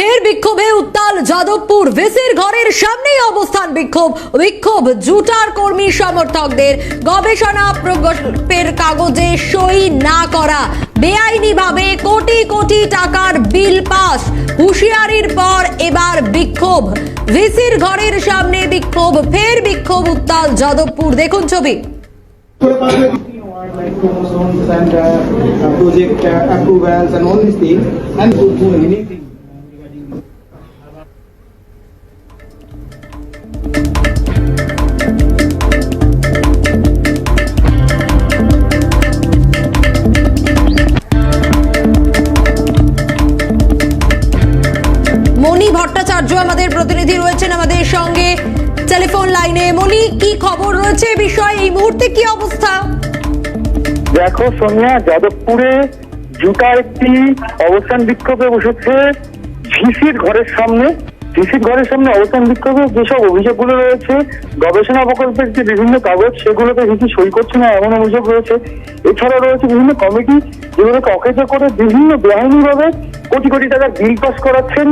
ফের বিক্ষোভে উত্তাল যাদবপুর ভিসির ঘরের সামনেই অবস্থান বিক্ষোভ। বিক্ষোভ জুটার কর্মী সমর্থকদের গবেষণা প্রকল্পের কাগজে সই না করা। বেআইনিভাবে কোটি কোটি টাকার বিল পাস। হুঁশিয়ারির পর এবার বিক্ষোভ। ভিসির ঘরের সামনে বিক্ষোভ ফের বিক্ষোভ উত্তাল যাদবপুর। দেখুন ছবি। Like chromosomes and uh, project uh, approvals and all these things and to do anything আমাদের প্রতিনিধি রয়েছেন আমাদের সঙ্গে টেলিফোন লাইনে। মণি কি খবর রয়েছে বিষয়ে? এই মুহূর্তে কি অবস্থা? দেখো, সোনিয়া, যাদবপুরে জুটা একটি অবস্থান বিক্ষোভে বসেছে ভিসির ঘরের সামনে। ভিসির ঘরের সামনে অবস্থান বিক্ষোভে যেসব অভিযোগগুলো রয়েছে, গবেষণা প্রকল্পের যে বিভিন্ন কাগজ, সেগুলোতে ভিসি সই করছে না, এমন অভিযোগ রয়েছে। এছাড়া রয়েছে বিভিন্ন কমিটি যেগুলোকে অকেজো করে বিভিন্ন বেআইনিভাবে কোটি কোটি টাকা বিল পাস করাচ্ছেন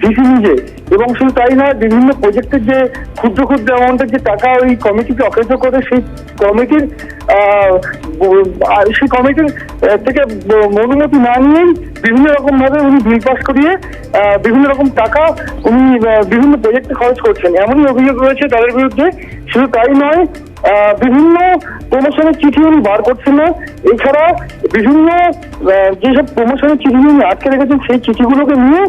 ভিসি নিজে। এবং শুধু তাই নয় বিভিন্ন প্রজেক্টের যে ক্ষুদ্র ক্ষুদ্র অ্যামাউন্টের যে টাকা ওই কমিটিকে অকেজ করে, সেই কমিটির সেই কমিটির থেকে অনুমতি না নিয়েই বিভিন্ন রকম ভাবে উনি বিল পাস করিয়ে বিভিন্ন রকম টাকা উনি বিভিন্ন প্রজেক্টে খরচ করছেন। এমনই অভিযোগ রয়েছে তাদের বিরুদ্ধে শুধু তাই নয় বিভিন্ন প্রমোশনের চিঠি উনি বার করছেন না এছাড়া বিভিন্ন যেসব প্রমোশনের চিঠি উনি আটকে রেখেছেন, সেই চিঠিগুলোকে নিয়ে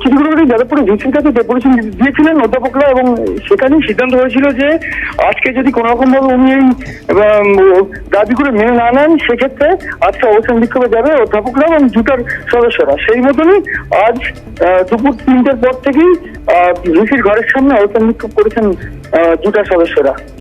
চিঠিগুলো যাদবপুরে ভিসির কাছে ডেপুটেশন দিয়েছিলেন অধ্যাপকরা এবং সেখানেই সিদ্ধান্ত হয়েছিল যে আজকে যদি কোনো রকম উনি এই দাবিগুলো মেনে না নেন, সেক্ষেত্রে আজকে অবস্থান বিক্ষোভে যাবে অধ্যাপকরা এবং জুটার সদস্যরা। সেই মতনই আজ দুপুর তিনটের পর থেকেই ভিসির ঘরের সামনে অবস্থান বিক্ষোভ করেছেন জুটার সদস্যরা।